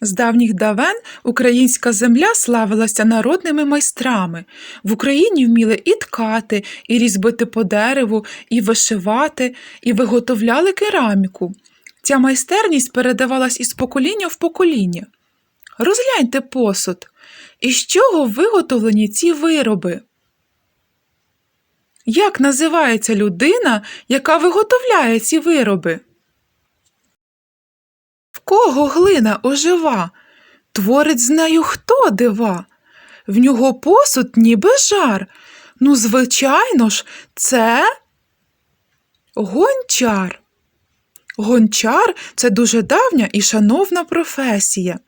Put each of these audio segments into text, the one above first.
З давніх давен українська земля славилася народними майстрами. В Україні вміли і ткати, і різьбити по дереву, і вишивати, і виготовляли кераміку. Ця майстерність передавалась із покоління в покоління. Розгляньте посуд. Із чого виготовлені ці вироби? Як називається людина, яка виготовляє ці вироби? Кого глина ожива? Творить з нею хто дива? В нього посуд ніби жар. Ну, звичайно ж, це гончар. Гончар це дуже давня і шановна професія.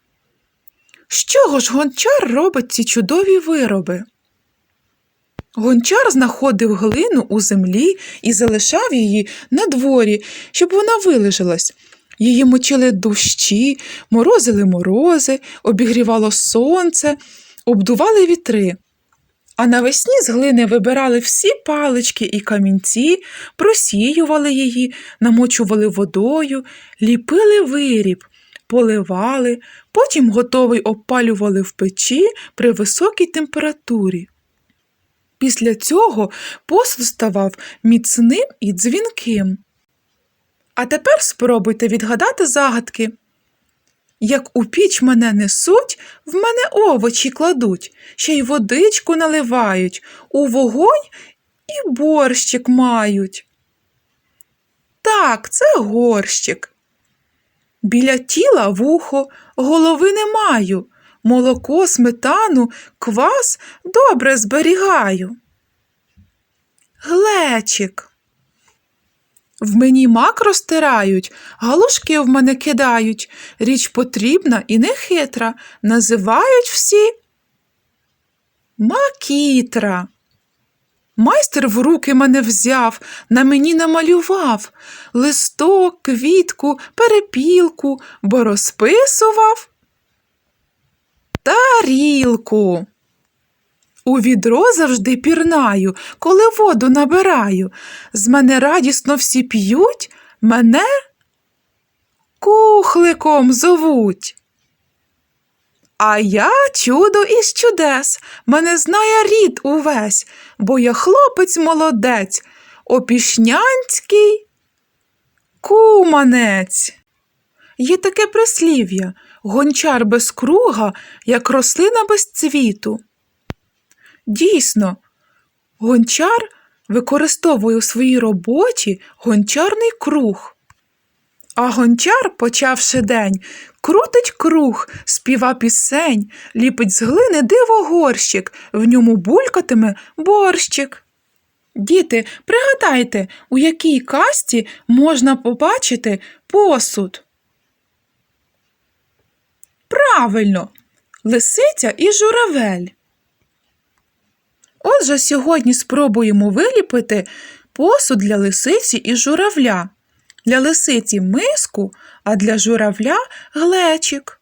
З чого ж гончар робить ці чудові вироби? Гончар знаходив глину у землі і залишав її на дворі, щоб вона вилежалась. Її мочили дощі, морозили морози, обігрівало сонце, обдували вітри. А навесні з глини вибирали всі палички і камінці, просіювали її, намочували водою, ліпили виріб, поливали, потім готовий опалювали в печі при високій температурі. Після цього посуд ставав міцним і дзвінким. А тепер спробуйте відгадати загадки. Як у піч мене несуть, в мене овочі кладуть, ще й водичку наливають, у вогонь і борщик мають. Так, це горщик. Біля тіла вухо, голови не маю, молоко, сметану, квас добре зберігаю. Глечик. В мені мак розтирають, галушки в мене кидають. Річ потрібна і нехитра. Називають всі Макітра. Майстер в руки мене взяв, на мені намалював листок, квітку, перепілку, бо розписував тарілку. У відро завжди пірнаю, коли воду набираю. З мене радісно всі п'ють, мене кухликом зовуть. А я чудо із чудес, мене знає рід увесь, бо я хлопець молодець, опішнянський куманець. Є таке прислів'я гончар без круга, як рослина без цвіту. Дійсно, гончар використовує у своїй роботі гончарний круг. А гончар, почавши день, крутить круг, співа пісень, ліпить з глини диво горщик, в ньому булькатиме борщик. Діти, пригадайте, у якій касті можна побачити посуд. Правильно, лисиця і журавель. Отже, сьогодні спробуємо виліпити посуд для лисиці і журавля. Для лисиці миску, а для журавля глечик.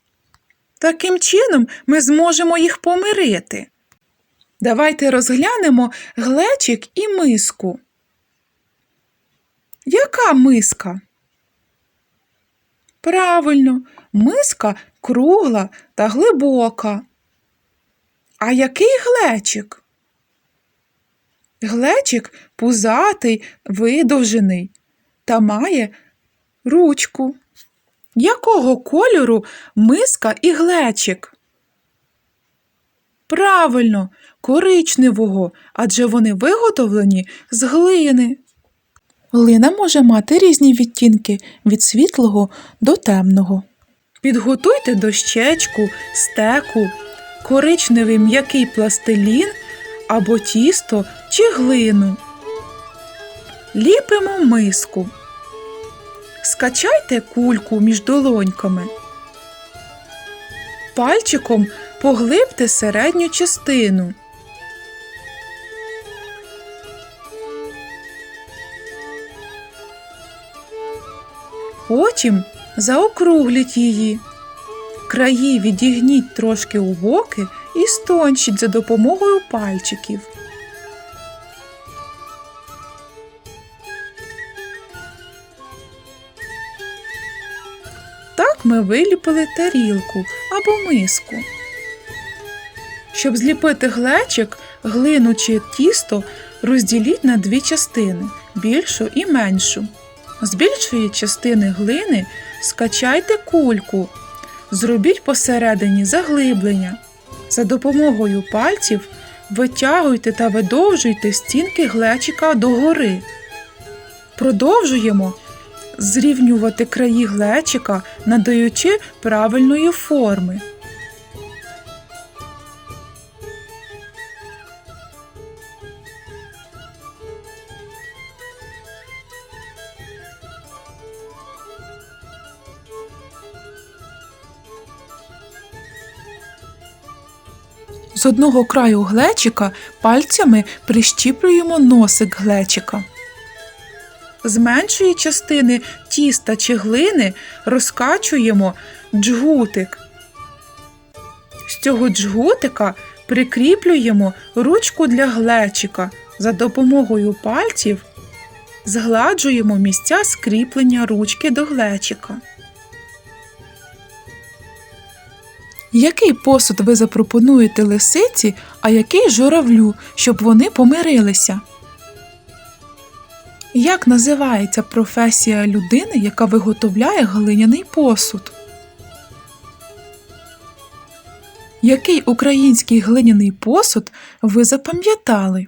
Таким чином ми зможемо їх помирити. Давайте розглянемо глечик і миску. Яка миска? Правильно, миска кругла та глибока. А який глечик? Глечик пузатий, видовжений та має ручку. Якого кольору миска і глечик? Правильно, коричневого, адже вони виготовлені з глини. Глина може мати різні відтінки від світлого до темного. Підготуйте дощечку, стеку, коричневий м'який пластилін або тісто чи глину. Ліпимо миску. Скачайте кульку між долоньками. Пальчиком поглибте середню частину. Потім заокругліть її. Краї відігніть трошки у боки і стончіть за допомогою пальчиків. Так ми виліпили тарілку або миску. Щоб зліпити глечик, глину чи тісто розділіть на дві частини більшу і меншу. З більшої частини глини скачайте кульку, зробіть посередині заглиблення. За допомогою пальців витягуйте та видовжуйте стінки глечика догори. Продовжуємо зрівнювати краї глечика, надаючи правильної форми. З одного краю глечика пальцями прищіплюємо носик глечика. З меншої частини тіста чи глини розкачуємо джгутик. З цього джгутика прикріплюємо ручку для глечика. За допомогою пальців згладжуємо місця скріплення ручки до глечика. Який посуд ви запропонуєте лисиці, а який журавлю, щоб вони помирилися? Як називається професія людини, яка виготовляє глиняний посуд? Який український глиняний посуд ви запам'ятали?